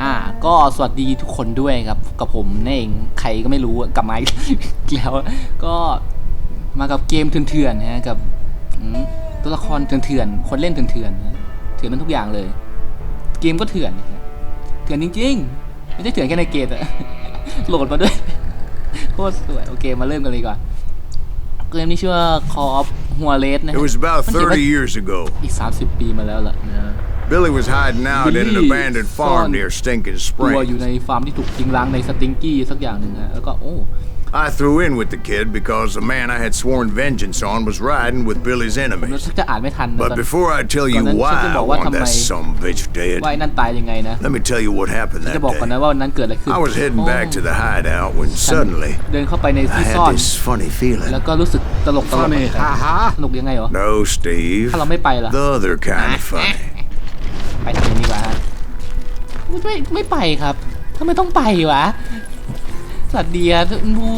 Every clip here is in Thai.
อ่า ก็สวัสดีทุกคนด้วยครับ กับผมนั่นเองใครก็ไม่รู้อะกลับมาอีกแล้วก็มากับเกมเถื่อนๆนะฮะกับอืมตัวละครเถื่อนๆคนเล่นเถื่อนๆนะเถื่อนมันทุกอย่างเลย เกมก็เถื่อนนะฮะเถื่อนจริงๆ ไม่ใช่เถื่อนแค่ในเกมอะโหลดมาด้วยโคตรสวยโอเคมาเริ่มกันเลยดีกว่อนเกมนี้ชื่อว่า Call of Juarez นะ It ฮะ was about มันเขียนว่า30 years ago. อีก 30 ปีมาแล้วล่ะนะ Billy was hiding out in an Billy abandoned farmซ่อน near Stinking ตัวอยู่ Springs. ในฟาร์มที่ถูกทิ้งร้างในสติงกี้สักอย่างหนึ่งฮะแล้วก็โอ้ I threw in with the kid because the man I had sworn vengeance on was riding with Billy's ผม enemies. ชักจะอ่านไม่ทันนะตอน But before I tell you Còn anh why sẽ I bảoว่า want ทำไม that some bitch dead, ว่าไอ้นั่นตายยังไงนะ let me tell you what happened จะ that บอกก่อนนะ day. ว่าวันนั้นเกิดอะไรขึ้น I was heading โอ้ back to the hideout when ฉัน suddenly เดินเข้าไปใน I ที่ซ่อน had this funny แล้ว feeling. ก็รู้สึกตลกตลก Funny, haha. สนุกยังไงเหรอ No, Steve. ถ้าเราไม่ไปล่ะ The other kind of funny. ไปทางนี้ดีกว่าฮะไม่ไม่ไปครับทำไมต้องไปวะสวัสดีครับผู้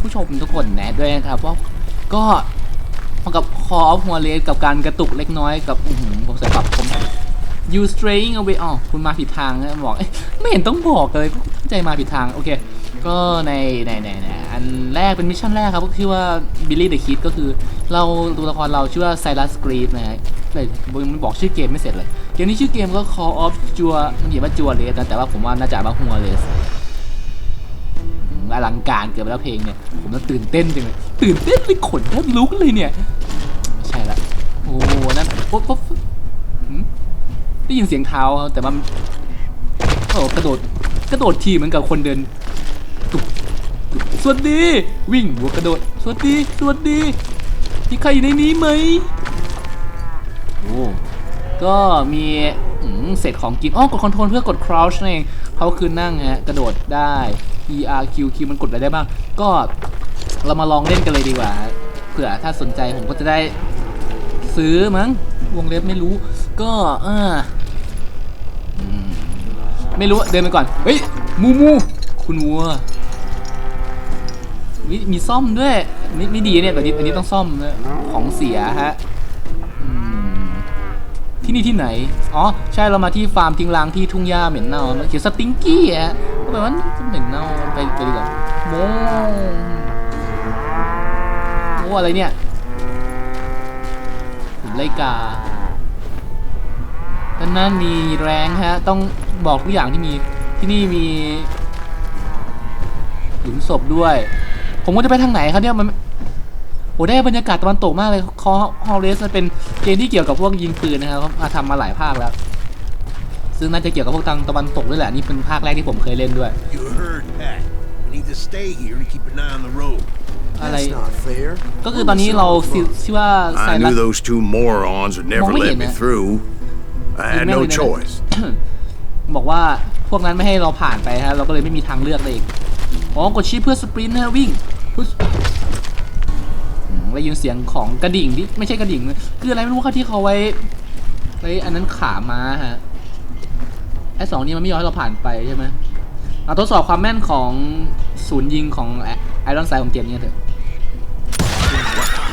ผู้ชมทุกคนนะด้วยนะครับว่าก็มากับคอฟหัวเลสกับการกระตุกเล็กน้อยกับอื้อหือผมใส่ปรับผม you straying away อ๋อคุณมาผิดทางนะบอกไม่เห็นต้องบอกเลยใจมาผิดทาง โอเค ก็ในในในในอันแรกเป็นมิชชั่นแรกครับ ก็คือว่า Billy the Kid ก็คือ เราตัวละครเราชื่อว่า Silas Creed นะฮะเลยมันบอกชื่อเกมไม่เสร็จเลย เกมนี้ชื่อเกมก็ Call of Jua มันเขียนว่า Jua r e s นะ แต่ว่าผมว่าน่าจะมาหัวเลสอลังการเกินไปแล้วเพลงเนี่ย ผมต้องตื่นเต้นจังเลยตื่นเต้นเลยขนแทบลุกเลยเนี่ย ไม่ใช่ละ โอ้นั่นโอ๊บโอ๊บได้ยินเสียงเท้าแต่มันโอ้กระโดดกระโดดทีเหมือนกับคนเดินตุกสวัสดี วิ่งหัวกระโดด สวัสดี สวัสดีมีใครอยู่ในนี้ไหมโอ้ ก็มีเศษของกินอ๋อกดคอนโทรลเพื่อกด crouch นั่นเองเขาคือนั่งฮะกระโดดได้ E R Q Q มันกดอะไรได้บ้าง ก็เรามาลองเล่นกันเลยดีกว่า เผื่อถ้าสนใจผมก็จะได้ซื้อมั้ง วงเล็บไม่รู้ ก็อออืมไม่รู้เดินไปก่อน เฮ้ย มูมู คุณวัวมีซ่อมด้วย ไม่ไม่ดีเนี่ยแบบนี้อันนี้ต้องซ่อมนะของเสียฮะ ที่นี่ที่ไหน อ๋อ ใช่เรามาที่ฟาร์มทิ้งร้างที่ทุ่งหญ้าเหม็นเน่ามันเขียนสติงกี้ฮะก็แปลว่าเหม็นเน่าไปไปดีกว่าโมโมอะไรเนี่ยผมไลกาด้านนั้นมีแรงฮะ ต้องบอกทุกอย่างที่มี ที่นี่มีหลุมศพด้วย ผมก็จะไปทางไหนครับเนี่ยมัน โอ้ได้บรรยากาศตะวันตกมากเลยคอฮอลเลสมันเป็นเกมที่เกี่ยวกับพวกยิงปืนนะครับเขามาทำมาหลายภาคแล้ว ซึ่งน่าจะเกี่ยวกับพวกทางตะวันตกด้วยแหละนี่เป็นภาคแรกที่ผมเคยเล่นด้วย You heard Pat. We need to stay here to keep an eye on the road. อะไร That's not fair. ก็คือตอนนี้เราชื่อชื่อว่าไซ I รั knew ส those two morons would never Mong let mấy me vậy nè? through. I had no mấy vậy nè? choice. บอกว่าพวกนั้นไม่ให้เราผ่านไปฮะเราก็เลยไม่มีทางเลือกเลยเองอ๋อกดชี้เพื่อสปรินต์นะวิ่งปึ๊บอืม ได้ยินเสียงของกระดิ่งที่ไม่ใช่กระดิ่งนะคืออะไรไม่รู้ครับที่เขาไว้ไว้อันนั้นขาม้าฮะไอ้สองนี้มันไม่ยอมให้เราผ่านไปใช่ไหมเอาทดสอบความแม่นของศูนย์ยิงของไอรอนไซของเกมนี้เถอะ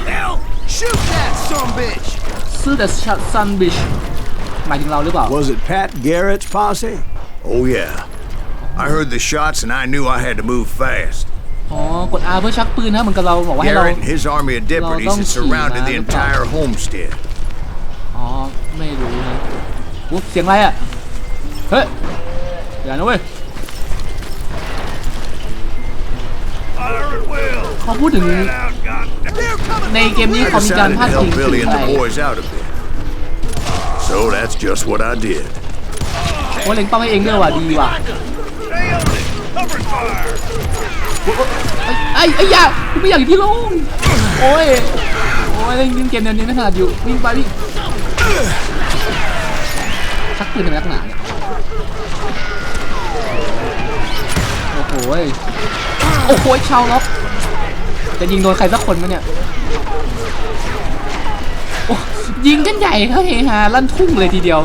Hell, shoot that some bitch! ซื้อแต่ซันบิชหมายถึงเราหรือเปล่า Was it Pat Garrett's posse? Oh, yeah. I heard the shots and I knew I had to move fast. อ๋อกด R เพื่อชักปืนนะเหมือนกับเราบอกว่าให้เรา Garrett and his army of deputies don't had see, surrounded the man. entire homestead. อ๋อไม่รู้นะอุ๊ยเสียงอะไรอะ เฮ้ย อย่านะเว้ย Fire at will! เขาพูดถึง Get out, God! They're coming! ในเกมนี้ I เขามีการ decided พา to ดพิง help ถึ Billy ง and อะไร the boys out a bit. So that's just what I did. โอ้เล็งเป้าให้เองด้วยว่ะดีว่ะ Stay on it! Cover fire! ไอ้ไอ้ยาคุณไม่อยากอยู่ที่โล่งโอ้ยโอ้ยเล่นเกมแนวนี้ไม่ถนัดอยู่วิ่งไปวิ่งชักปืนทำไมนักหนาเนี่ยโอ้โหโอ้โหชาวล็อกจะยิงโดนใครสักคนไหมเนี่ยโอ้ยิงกันใหญ่เขาเฮฮาลั่นทุ่งเลยทีเดียว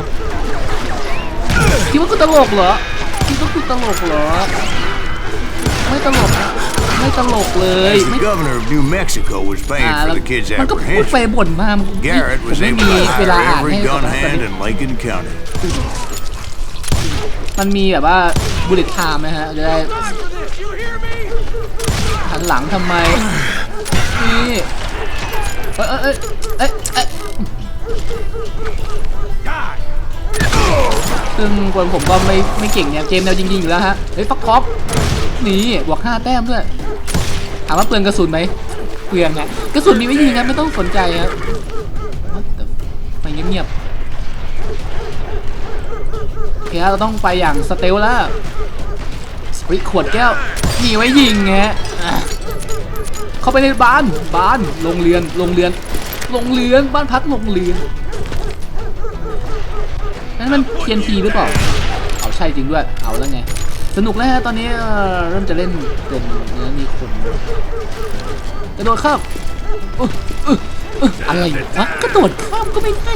คิดว่ากูตลกเหรอคิดว่ากูตลกเหรอ ไม่ตลกนะไม่ตลกเลย As ไม่ the governor of New Mexico was อ่า paying แล้ว for the kid's มันก็พูดไป apprehension, บ่นมาผม Garrett ผม was ไม่ able มี to เวลา hire อ่าน every ให้ gun ตอน hand นี้ in Lincoln County. มันมีแบบว่าบุลเลตไทม์นะฮะจะได้ You hear me? หันหลังทำไมนี่เอ้ยเอ้ยเอ้ยเอ้ยเอ้ย Die. ซึ่งคนผมก็ไม่ไม่เก่งเนี่ยเกมแนวยิงๆอยู่แล้วฮะ เฮ้ยฟักท็อปนี่บวกห้าแต้มด้วยถามว่าเปลืองกระสุนไหมเปลืองฮะกระสุนมีไว้ยิงครับไม่ต้องสนใจครับไปเงียบๆโอเคครับเราต้องไปอย่างสเตลแล้วเฮ้ยขวดแก้วมีไว้ยิงไงฮะเข้าไปในบ้านบ้านโรงเรียนโรงเรียนโรงเรียนบ้านพักโรงเรียน มันเทียนทีหรือเปล่า เอาใช่จริงด้วย เอาแล้วไง สนุกแล้วฮะตอนนี้เอ่อเริ่มจะเล่นเป็นเนื้อมีคนกระโดดข้ามอุ๊ยอุ๊ยอุ๊ยอะไรวะกระโดดข้ามก็ไม่ได้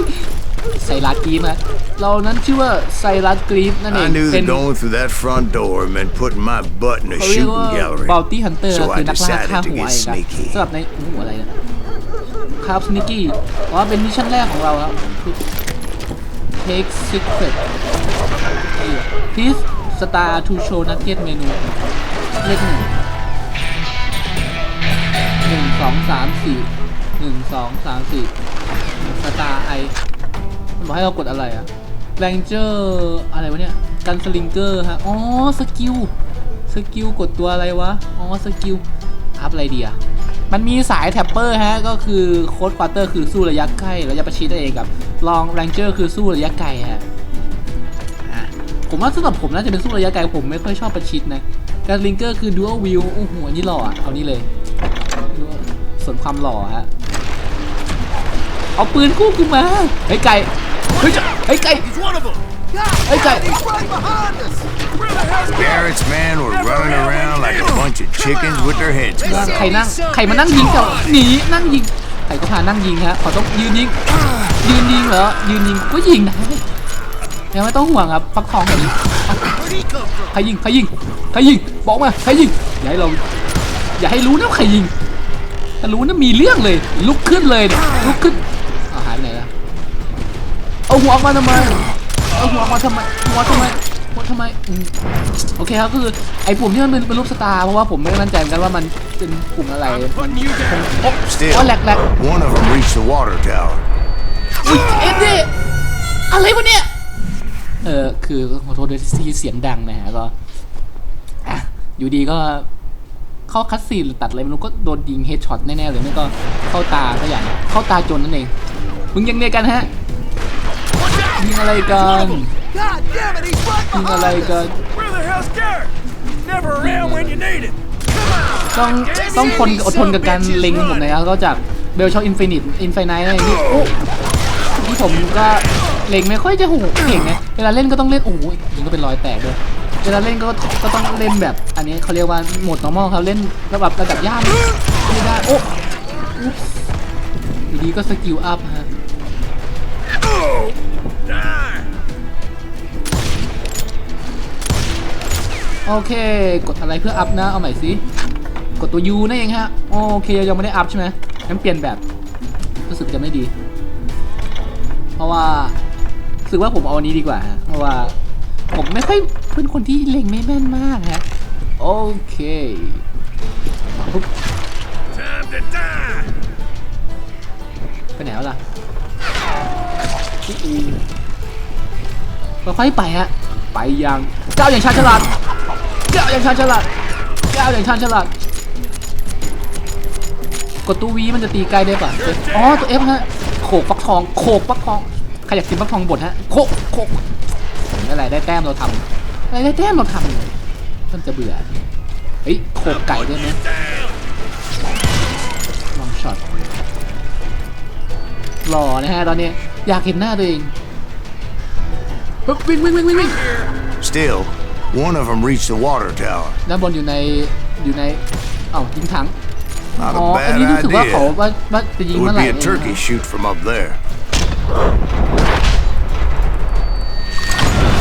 ไซรัสกรีฟฮะเรานั้นชื่อว่าไซรัสกรีฟนั่นเอง I knew เป็น that going through that front door meant putting my butt in a เขาเรียกว่า shooting gallery. บ o ลตี้ฮันเตอร์ So คื I อนักล่า decided ฆ่า to หัว get เองครับ sneaky. สำหรับในอู้อะไรเนี่ยคาร์บสนิกี้อ๋อเป็นมิชชั่นแรกของเราครับ Take secret please star to show nugget menu เลขหนึ่งหนึ่งสองสามสี่หนึ่งสองสามสี่สตาร์ไอบอกให้เรากดอะไรอะแรงเจอร์อะไรวะเนี่ย กันสลิงเกอร์ฮะ อ๋อ สกิล สกิลกดตัวอะไรวะ อ๋อ สกิล อัพอะไรดีอะ มันมีสายแท็ปเปอร์ฮะ ก็คือโค้ดควอเตอร์คือสู้ระยะใกล้ระยะประชิดนั่นเองกับลองแรงเจอร์คือสู้ระยะไกลฮะผมว่าสำหรับผมน่าจะเป็นสู้ระยะไกลผมไม่ค่อยชอบประชิดนะการลิงเกอร์คือดูอัลวิวโอ้โหอันนี้หล่ออะเอานี่เลยส่วนความหล่อฮะเอาปืนคู่กูมาไอ้ไก่เฮ้ยจะไอ้ไก่ไอ้ไก่ right behind us. Where the hell's Garrett's men were running around like a bunch of chickens with their heads นั่ง cut ใคร off. นั่งใครมานั่งยิงกับหนีนั่งยิงใครก็พานั่งยิงฮะขอต้องยืนยิงยืนยิงเหรอยืนยิงก็ยิงได้ยังไม่ต้องห่วงครับฟักทองแบบนี้ Where'd he come from? ใครยิงใครยิงใครยิงบอกมาใครยิงอย่าให้เรา อย่าให้รู้นะว่าใครยิงถ้ารู้นะมีเรื่องเลย ลุกขึ้นเลยเนี่ยลุกขึ้นเอาหายไปไหนละเอาหัวออกมาทำไมเอาหัวออกมาทำไมหัวทำไมหัวทำไมอืมโอเคครับคือไอ้ปุ่มที่มันเป็นเป็นรูปสตาร์เพราะว่าผมไม่มั่นใจเหมือนกันว่ามันเป็นปุ่มอะไรมัน Putting you down. โอ้ Still, โอ้แหลกแหลก one of them reached the water tower. อุ๊ยเอ็ดดี้อะไรวะเนี่ย เออคือขอโทษด้วยที่เสียงดังนะฮะก็อะอยู่ดีก็เข้าคัดซีนหรือตัดอะไรไม่รู้ก็โดนยิงเฮดช็อตแน่ๆเลยไม่ก็เข้าตาก็อย่าง เข้าตาจนนั่นเอง มึงยังเนี่ยกันฮะยิงอะไรกัน God damn it, he's right ยิงอะไร behind us. กัน Where the hell's Garrett? Never around when you need him. ต้องต้องทนอดทนกับการเล็งของผมนะครับก็จากเบลช็อตอินฟินิตอินไฟไนท์อะไรอย่างนี้โอ้ที่ผมก็เล็งไม่ค่อยจะหูเก่งนะเวลาเล่นก็ต้องเล่นโอ้โหยิงก็เป็นรอยแตกด้วยเวลาเล่นก็ก็ต้องเล่นแบบ อันนี้เขาเรียกว่าโหมด normal ครับเล่นระดับระดับยากไม่ได้โอ้อุ๊บอยู่ดีก็สกิลอัพฮะ โอเค กดอะไรเพื่ออัพนะ เอาใหม่สิ กดตัว U นั่นเองฮะ โอเคยังไม่ได้อัพใช่ไหมงั้นเปลี่ยนแบบ รู้สึกจะไม่ดี เพราะว่ารู้สึกว่าผมเอาอันนี้ดีกว่าฮะ เพราะว่าผมไม่ค่อยเป็นคนที่เล็งไม่แม่นมากฮะ โอเคปุ๊บไปไหนแล้วล่ะอุ๊ยอูเราค่อยๆไปฮะ ไปยังก้าอย่างชาญฉลาด ก้าวอย่างชาญฉลาดก้าวอย่างชาญฉลาดกดตัววีมันจะตีไกลได้ป่ะอ๋อตัว F ฮะโขกฟักทองโขกฟักทองใครอยากกินฟักทองบดฮะโขกโขกอะไรได้แต้มเราทำอะไรได้แต้มเราทำมันจะเบื่อเฮ้ยโขกไก่ได้ไหมลองช็อตหล่อนะฮะตอนนี้อยากเห็นหน้าตัวเองวิ่งวิ่งวิ่งวิ่งวิ่ง Still, one of them reached the water tower. ด้านบนอยู่ในอยู่ในเอ้ายิงถัง Not อ๋อ a อัน bad นี้รู้สึกว่าเขา idea. ว่าว่าจะยิง It เมื่อ would ไหร่ be a เอง turkey นะ shoot from up there.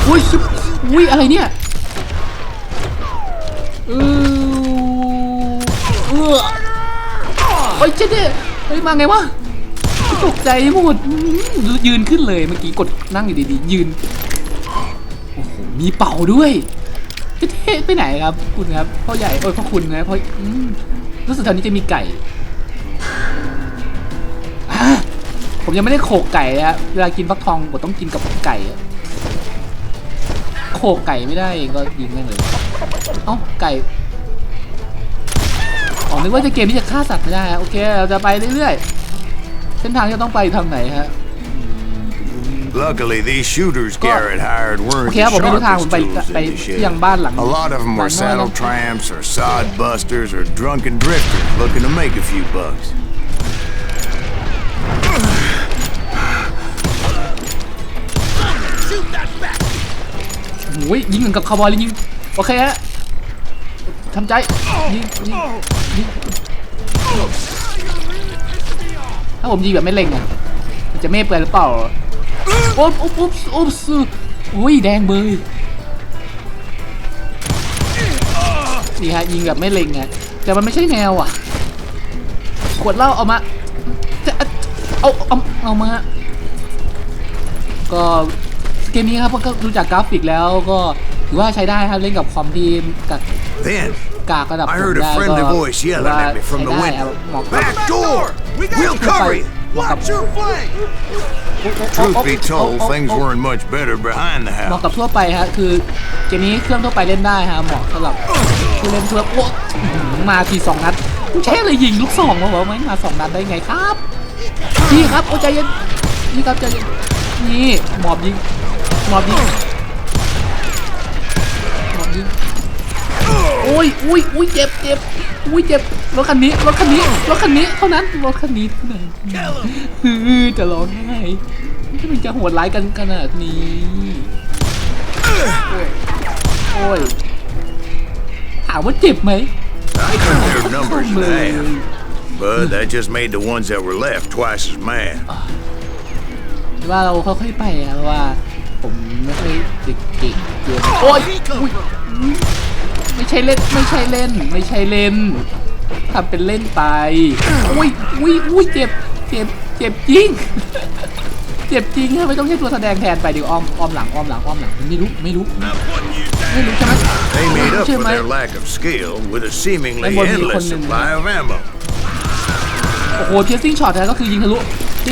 อุ้ยซุปอุ้ยอะไรเนี่ยเออเออโอ้ยเจ๊เด้เฮ้ยมาไงวะตกใจหมดอื้อยืนขึ้นเลยเมื่อกี้กดนั่งอยู่ดีๆยืน โอ้โหมีเป่าด้วยจะเท่ ไปไหนครับ คุณครับพ่อใหญ่โอ้ยพ่อคุณนะพ่ออืมรู้สึกแถวนี้จะมีไก่ผมยังไม่ได้โขกไก่นะเวลากินฟักทองผมต้องกินกับไก่โขกไก่ไม่ได้ก็ยิงได้เลยเอ้าไก่อ๋อนึกว่าจะเกมที่จะฆ่าสัตว์ไม่ได้โอเคเราจะไปเรื่อยๆเส้นทางที่ต้องไปทางไหนฮะ Luckily, these shooters Garrett hired weren't โอเค the ครับผมไม่รู้ทางผม sharpest ไป tools ไป in the ที่ยัง shed. บ้านหลัง A lot of them หลั were งน้อย saddle นะ tramps or sod busters or drunken drifters looking to make a few bucks. Shoot that back! โอ้ยยิงเหมือนกับคาวบอยเลยยิงโอเคฮะทำใจยิงยิงยิงถ้าผมยิงแบบไม่เล็งอะมันจะเมฟไปหรือเปล่าโอ๊บโอ๊บโอ๊บโอ๊บซื้อโอ้ยแดงเบยนี่ฮะยิงแบบไม่เล็งอะแต่มันไม่ใช่แนวอะ ขวดเหล้าเอามาจะเอาเอาเอามา ก็เกมนี้ครับก็ดูจากกราฟิกแล้วก็ถือว่าใช้ได้ครับเล่นกับคอมที่กับ Then, กากระดับ I ผม heard a ได้ก็ friendly voice ถือ yelling ว่า at me from ใช้ the ได้ครับ window. เหมาะกับ Back door! We'll cover you! เหมาะกับ Watch your flank! Truth be told, things weren't much better behind the เหมาะ house. กับทั่วไปฮะคือเกมนี้เครื่องทั่วไปเล่นได้ฮะเหมาะสำหรับผู้เล่นทั่วโอ้มาทีสองนัดใช้อะไรยิงลูกสองมาบอกว่าไม่มาสองนัดได้ไงครับพี่ครับโอ้ใจเย็นนี่ครับใจเย็นนี่หมอบยิงหมอบยิงหมอบยิงโอ้ยอุ้ยอุ้ยเจ็บเจ็บอุ้ยเจ็บ รถคันนี้รถคันนี้รถคันนี้เท่านั้นรถคันนี้เท่านั้นฮือจะร้องไห้ที่มันจะโหดร้ายกันขนาดนี้โอ้ยโอ้ยถามว่าเจ็บไหม I cut their numbers in เลย half, but that just made the ones that were left twice as mad. ว่าเราค่อยๆไปอะเพราะว่า ผมไม่ค่อยเก่งเก่งเกินโอ้ยอุ๊ยไม่ใช่เล่นไม่ใช่เล่นไม่ใช่เล่น ทำเป็นเล่นไปอุ้ยอุ้ยอุ้ยเจ็บ เจ็บ เจ็บจริง เจ็บจริงอะไม่ต้องใช้ตัวแสดงแทนไปเดี๋ยวอ้อมอ้อมหลังอ้อมหลังอ้อมหลังไม่รู้ไม่รู้ไม่รู้ใช่ไหม They made up ใช่ for ไหม their lack of skill with a seemingly Em muốn bị endless con mình supply of ammo. โอ้โหเพียซิ่งช็อตก็คือยิงทะลุ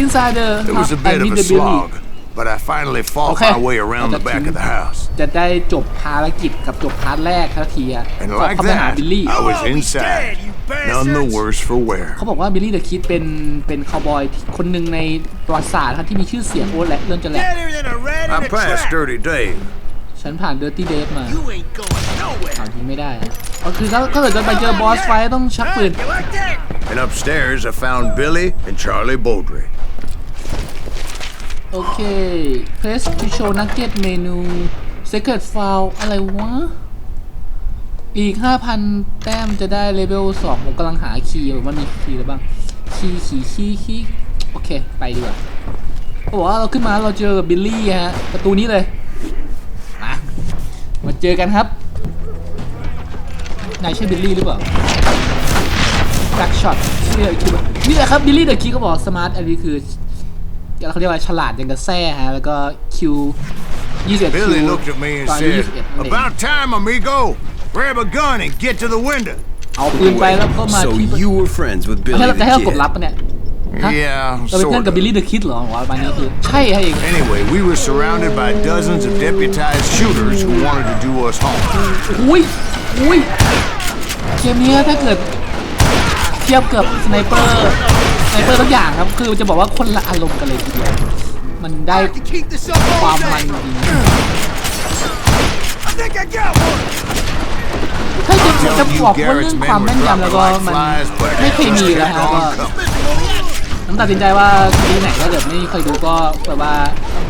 inside the It was a I bit mean of the a building slog, but I finally fought Okay. my way around the back of the house. จะได้จบภารกิจกับจบพาร์ทแรกทันทีอะ And ก็ like เข้าไปหา that, บิลลี่ I was You'll all be inside, dead, you none the bastards. worse for wear. เขาบอกว่าบิลลี่เดอะคิดเป็นเป็นคาวบอยที่คนหนึ่งในประวัติศาสตร์ครับที่มีชื่อเสียงโอ้และเรื่องจะแหลก Deader than a rat in I a passed trap. Dirty Dave. ฉันผ่านเดอร์ตี้เดฟมา You ain't going nowhere. ถามยิงไม่ได้อะก็คือถ้าถ้าเกิดจะไปเจอบอสไฟท์ต้องชักปืน You like that? And upstairs, I found Billy and Charlie Baldry. โอเค press to show nugget เมนู secret file อะไรวะ อีก 5,000 แต้มจะได้เลเวล2ผมกำลังหาคีย์ว่ามีคีย์อะไรบ้าง คีย์คีย์คีย์คีย์โอเค ไปดีกว่าเขาบอกว่าเราขึ้นมาเราเจอกับบิลลี่ฮะ ประตูนี้เลย มา มาเจอกันครับ นายใช่บิลลี่หรือเปล่าดักช็อตเสื้อคิวนี่แหละครับบิลลี่เดอะคีก็บอกสมาร์ทอันนี้คือ เขาเรียกว่าฉลาดอย่างกับแซ่ฮะ แล้วก็คิว21 Billy คิว looked at me ต and อนนี้ said, 21นั่นเอง About time, amigo. Grab a gun and get to the window. เอาปืนไปแล้วก็มา So ที่ you were friends with ให้ Billy เราจะให้เรากด the รับ Kid. ปะเนี่ย Huh? Yeah, เราเป็นเพื่อน sort กับ of. บิลลี่เดอะคิดเหรอวะประมาณนี้คือใช่ฮะเอง Anyway, we were surrounded by dozens of deputized shooters who wanted to do us harm. อุ้ยอุ้ยเกมนี้ถ้าเกิดเทียบกับสไนเปอร์ส ไนเปอร์ทุกอย่างครับ คือจะบอกว่าคนละอารมณ์กันเลยทีเดียว มันได้ I can keep this up ความ all มัน day. ดี I think I got one. ถ้าจะจะบอกว่าเรื่องความแม่นยำแล้วก็มันไม่เคยมีแล้วฮะก็ผมตัดสินใจว่าทีไหนถ้าเกิดไม่เคยดูก็แบบว่า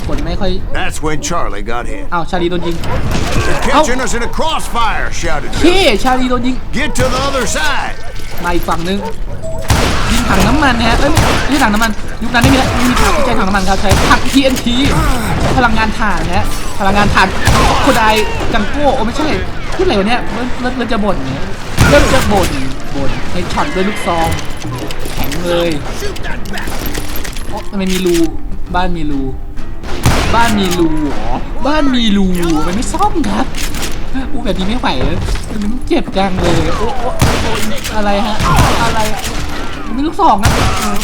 คนไม่ค่อย That's when Charlie got hit. อ้าวชาลีโดนยิง Catching us in a crossfire, shouted เค Billy. ชาลีโดนยิง Get to the other side. มาอีกฝั่งนึงยิงถังน้ำมันนะฮะเอ้ยไม่ใช่ถังน้ำมันยุคนั้นไม่มีไม่มีถังไม่ใช่ถังน้ำมันครับใช้ถัง TNT พลังงานถ่านนะฮะพลังงานถ่านโคไดกังโก้โอ้ไม่ใช่พูดอะไรวะเนี่ยเริ่มเริ่มเริ่มจะบ่นเนี่ยเริ่มจะบ่นบ่นในช็อตด้วยลูกซองแข็งเลยโอ๊ะทำไมมีรูบ้านมีรูบ้านมีรูหรอบ้านมีรูมันไม่ซ่อมครับอู้แบบนี้ไม่ไหวเลยมันเจ็บจังเลยโอโอ้โอ้อะไรฮะอะไร มีลูกสองนะเออ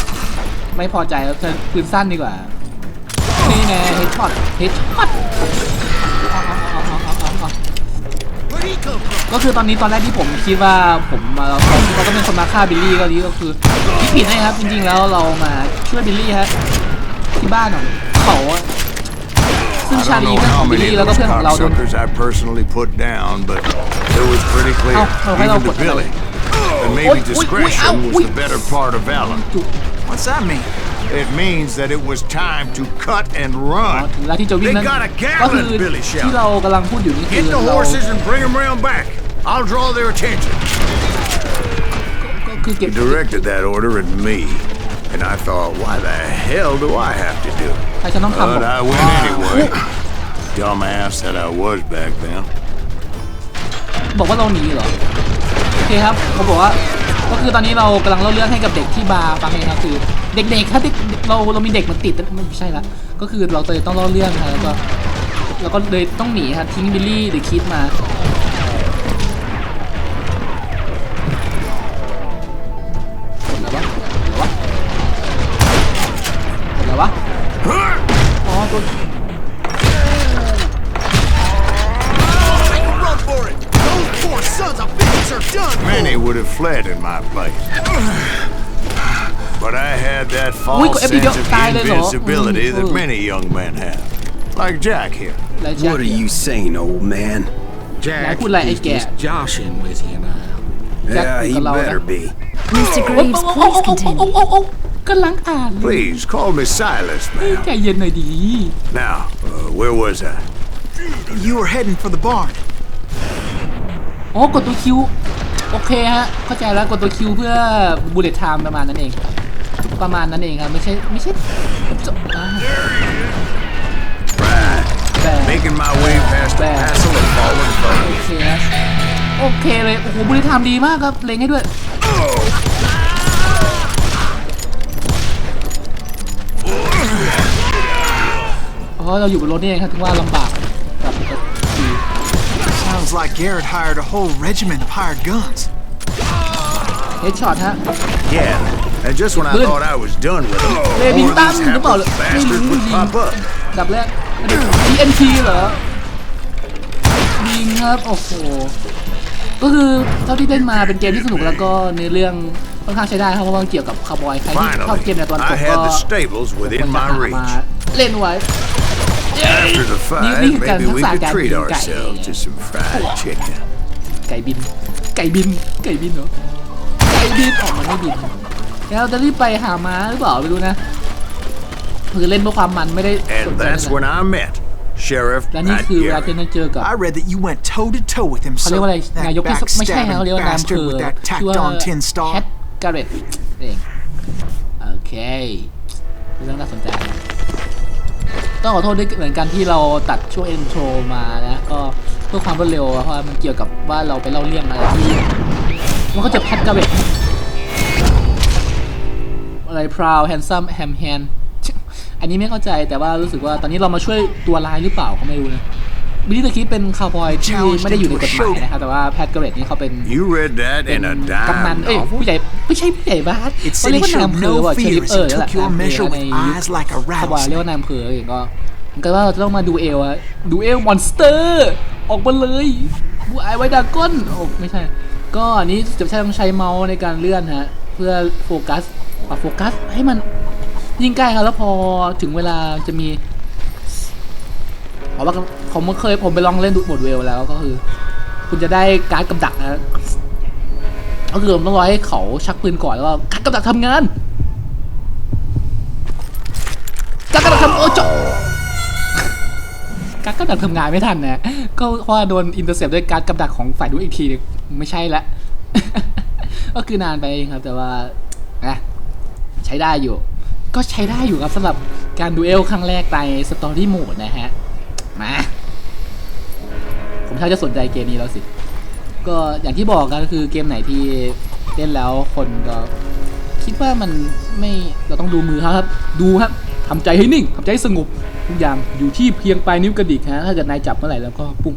ไม่พอใจแล้วเธอปืนสั้นดีกว่า นี่แน่เฮดช็อตเฮดช็อต Where'd he come from? ก็คือตอนนี้ตอนแรกที่ผมคิดว่าผมมาเราเราต้องเป็นคนมาฆ่าบิลลี่ก็นี้ก็คือคิดผิดนะครับ จริงๆแล้วเรามาช่วยบิลลี่ฮะที่บ้านของเขาอะซึ่ง I ชา don't ลี know เพื่อนข how องบิล many ลี่ of แล้วก็ those เพื่อนของเราโดน cocksuckers I personally put down, but it was pretty clear, Oh, oh, hello, even to put- Billy, that Oi, maybe oi, oi, discretion ow, was oi. the better part of valor. What's that mean? It means that it was time to cut and อ๋อ run. ถึงเวลาที่จะวิ่ง They นั้น got a ก็คือ gallon, Billy ที่ shouted. เรากำลังพูดอยู่นี่คือ Get the เรา horses and bring them round back. I'll draw their attention. ก็คือเก็บ He directed that order at me, and I thought, why the hell do I have to do it? ใครจะต้องทำบอก But I went anyway. Dumbass that I was back then. เราหนีเหรอโอเคครับเขาบอกว่าก็คือตอนนี้เรากำลังเล่าเรื่องให้กับเด็กที่บาร์ฟังเองครับคือเด็กๆครับเด็กเราเรามีเด็กมันติดไม่ใช่ละก็คือเราเลยต้องเล่าเรื่องครับแล้วก็แล้วก็เลยต้องหนีครับทิ้งบิลลี่หรือคิดมา fled in my place. But I had that Ui, false có em bị sense động of tai lên hả? invincibility Ừ, that ừ. many young men have. Like Jack here. และ What are you saying, old man? Jack put like is a cat. just joshing with you now. Yeah, Jack he Nicolaou better đó. be. Mr. โอ้ Graves, โอ้โอ้ please โอ้โอ้ continue. โอ้โอ้กำลังอ่าน Please call me Silas, เฮ้ย ma'am. ใจเย็นหน่อยดี Now, uh, where was I? You were heading for the barn. โอ้กดตัวคิว โอเคฮะ เข้าใจแล้วกดตัวคิวเพื่อบูเลตไทม์ประมาณนั้นเอง ประมาณนั้นเองครับ ไม่ใช่ ไม่ใช่จบอ่า Right. แต่ Making my way past the Bad. hassle of fallen โอ foes. เคฮะโอเคเลย โอ้โหบูเลตไทม์ดีมากครับ เล็งให้ด้วยอ๋อเราอยู่บนรถนี่เองครับถึงว่าลำบากกับกับขี่ Sounds like Garrett hired a whole regiment of hired guns. เฮดช็อตฮะ Yeah. And just when I Good. thought I was done with them, Lê more Bình of Tâm these đúng rồi. hapless Lê bastards Bình would Gì? pop up. ดับแรก TNT เหรอยิงครับโอ้โหก็คือเท่าที่เล่นมาเป็นเกมที่สนุกแล้วก็ในอเรื่องค่อนข้างใช้ได้ครับเพราะว่าเกี่ยวกับคาร์บอยใครที่ชอบเกมในตอน Finally, จบ I ก็ had the stables ควร within จะ my หามา reach. เล่นไว้ After the นี่ fight, นี่คือการ maybe ทัก we ษะ could การ treat ยิงไก่ ourselves to some fried chicken. ไก่บิน ไก่บิน ไก่บินเหรอ ไก่บินออกมาไม่บิน แล้วเราจะรีบไปหาม้าหรือเปล่าไม่รู้นะ คือเล่นเพื่อความมันไม่ได้สน And ใจ that's อะไร when I met Sheriff และนี่ Matt คือเวลาที่ Garrett. นั่นเจอกับ I read that you went toe to toe with him, เขาเรียกว่าอะไร sir. นายก That ที่ไม่ใช่นะเขาเรียก backstabbing ว่านายอำเภ bastard อ with that ชื่อ tacked ว่า on tin แค star. ทการ์เรตเอง โอเคเป็นเรื่องน่าสนใจนะ ต้องขอโทษด้วยเหมือนกันที่เราตัดช่วงเอ็นโทรมานะก็เพื่อความรวดเร็วเพราะมันเกี่ยวกับว่าเราไปเล่าเรื่องอะไรที่มันก็จะพัดกระเบ็ดอะไรพราวแฮนซัมแฮมแฮนอันนี้ไม่เข้าใจแต่ว่ารู้สึกว่าตอนนี้เรามาช่วยตัวลายหรือเปล่าก็ไม่รู้นะ บิลลี่ตะคิดเป็นคาวบอยที่ไม่ได้อยู่ในกฎหมายนะครับแต่ว่าแพทการ์เรตนี่เขาเป็น You read that เป็น in a กำนัน dime เอ้ย novel? ผู้ใหญ่ไม่ใช่ผู้ใหญ่บ้าน It เขา said เรียก he ว่านายอำ showed เภอ no ว่าเช fear ลิฟ as เออ he ร์นั่นแหละ took your นายอำเภ measure อ with ในยุค eyes like a เขาบอก rattlesnake. เรียกว่านายอำเภอเองก็มันก็ว่าเราจะต้องมาดูเอลอะดูเอลมอนสเตอร์ออกมาเลยบูไอไว้ดาก้อนโอ้ไม่ใช่ ก็อันนี้จะใช้ต้องใช้เมาส์ในการเลื่อนฮะเพื่อโฟกัสปรับโฟกัสให้มันยิ่งใกล้ครับแล้วพอถึงเวลาจะมี เพราะว่าผมเคยผมไปลองเล่นดูบทเวลแล้วก็คือ คุณจะได้การ์ดกำดักนะก็คือต้องรอให้เขาชักปืนก่อนแล้วก็การ์ดกำดักทำงานการ์ดกำดักทำโอ้จการ์ดกำดักทำงานไม่ทันนะก็เพราะโดนอินเตอร์เซปด้วยการ์ดกำดักของฝ่ายดูอีกทีหนึงไม่ใช่ละก็คือนานไปเองครับ แต่ว่านะใช้ได้อยู่ ก็ใช้ได้อยู่ครับสำหรับการดูเอลครั้งแรกในสตอรี่โหมดนะฮะ มาผมถ้าจะสนใจเกมนี้แล้วสิ ก็อย่างที่บอกกันคือเกมไหนที่เล่นแล้วคนก็คิดว่ามันไม่เราต้องดูมือเขาครับ ดูครับทำใจให้นิ่งทำใจให้สงบทุกอย่างอยู่ที่เพียงปลายนิ้วกระดิกฮะถ้าเกิดนายจับเมื่อไหร่แล้วก็ปุ้ง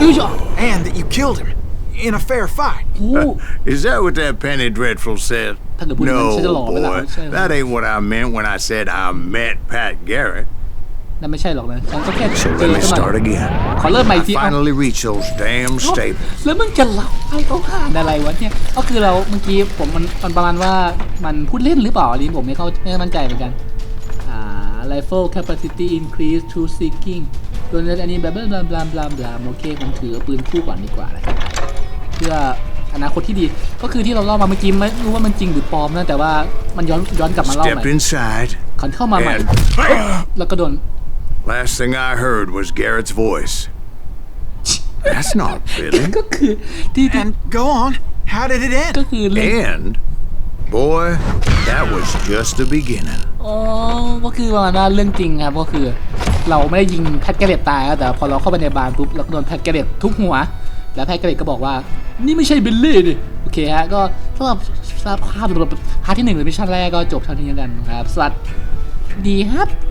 อุ้ยจ้ะ And that you killed him in a fair fight. โอ้ Is that what that penny dreadful said? Thằng được bùi No, bùi sẽ lò với boy. lão, sẽ- That ain't what I meant when I said I met Pat Garrett. นั่นไม่ใช่หรอกนะฉันก็แค่ So เจ let อ me ขึ้นมา start again. ขอเริ่มใหม่อี I กทีเอา finally reached those damn stables. แล้วมึงจะเล่าให้เขาผ่านอะไรวะเนี่ย ก็คือเราเมื่อกี้ผมมันมันประมาณว่ามันพูดเล่นหรือเปล่าอันนี้ผมไม่เข้าไม่มั่นใจเหมือนกัน อ่า rifle capacity increase to seeking ตัวนี้อันนี้แบบบลาบลาบลาบลาบลาโอเคผมถือปืนคู่ก่อนดีกว่านะครับ เพื่ออนาคตที่ดี ก็คือที่เราเล่ามาเมื่อกี้ไม่รู้ว่ามันจริงหรือปลอมนะแต่ว่ามันย้อนย้อนกลับมาเล่าใหม่ Stepped inside, ขันเข้ามาใหม่ and แล้วก็โดน last thing I heard was Garrett's voice. That's not Billy. ก็คือที่ที่ And go on. How did it end? ก็คือเรื่อง And, boy, that was just the beginning. อ๋อก็คือประมาณว่าเรื่องจริงครับก็คือ เราไม่ได้ยิงแพทเกเรตตายครับแต่พอเราเข้าไปในบาร์ปุ๊บเราก็โดนแพทเกเรตทุบหัว แล้วแพทย์กเรตก็บอกว่า นี่ไม่ใช่บิลลี่ดิโอเคฮะก็สำหรับสำหรับภาพพาร์ทที่หนึ่งหรือมิชชั่นแรกก็จบเท่านี้กันครับสวัสดีครับ